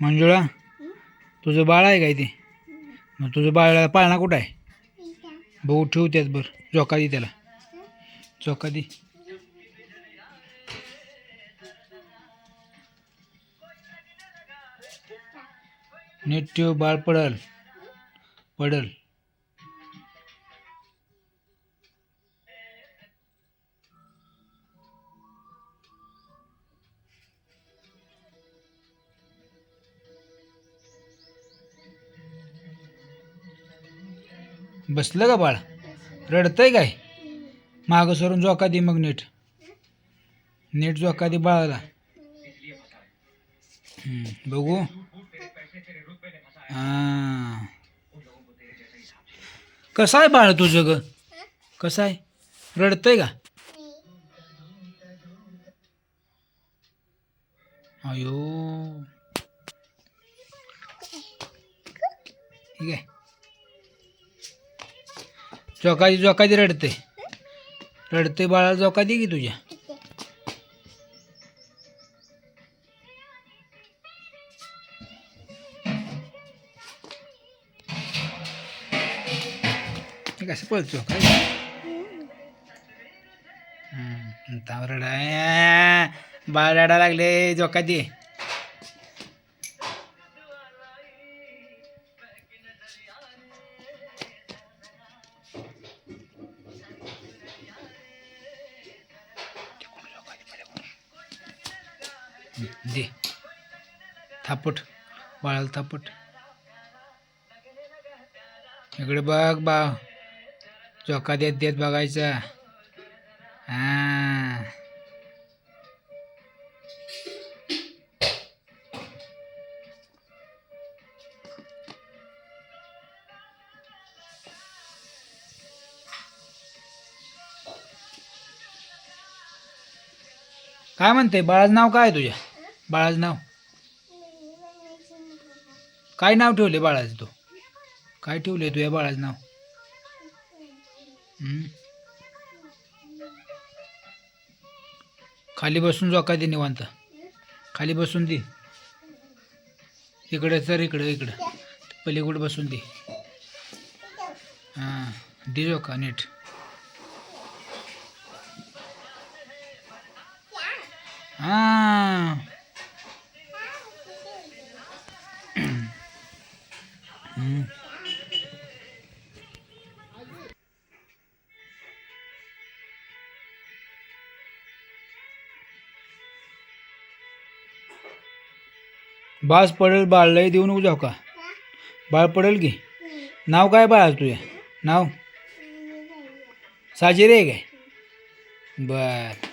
मंजुळा तुझं बाळ आहे काय ते? मग तुझं बाळाला पाळणा कुठं आहे? भाऊ ठेव त्यात बरं. चोका दे त्याला. चोका दे नीट ठेव बाळ पडल. पडल. बसलं का बाळ? रडतंय काय? मागं सरून जोका दे मग नीट. नीट जोका दे बाळाला. बघू. कसा कसं आहे बाळ तुझं ग? कसं आहे? रडतंय का? अयो. ठीक आहे. जोकादी जोकादी रडते. रडते बाळा जोकादी की तुझ्या. कसं पळतो? काय? हम्म, रडा बाळ रडा लागले जोकादी दे. थापट बाळाला थापट. इकडे बघ बा. चोका देत देत बघायचा. हा. काय म्हणते बाळाचं नाव काय आहे तुझ्या? बाळाचं नाव? काय नाव ठेवले बाळाचं तू? काय ठेवले तुझ्या बाळाचं नाव? खाली बसून जो काय दे निवांत. खाली बसून दे. इकडे तर इकडं इकडं. पलीकडे बसून दे. हां दे जो का नीट. हां. बास पडेल बाळ देऊन उजाव का? बाळ पडेल की? नाव काय बाळ तुझ्या नाव? साजिरे आहे काय? बर.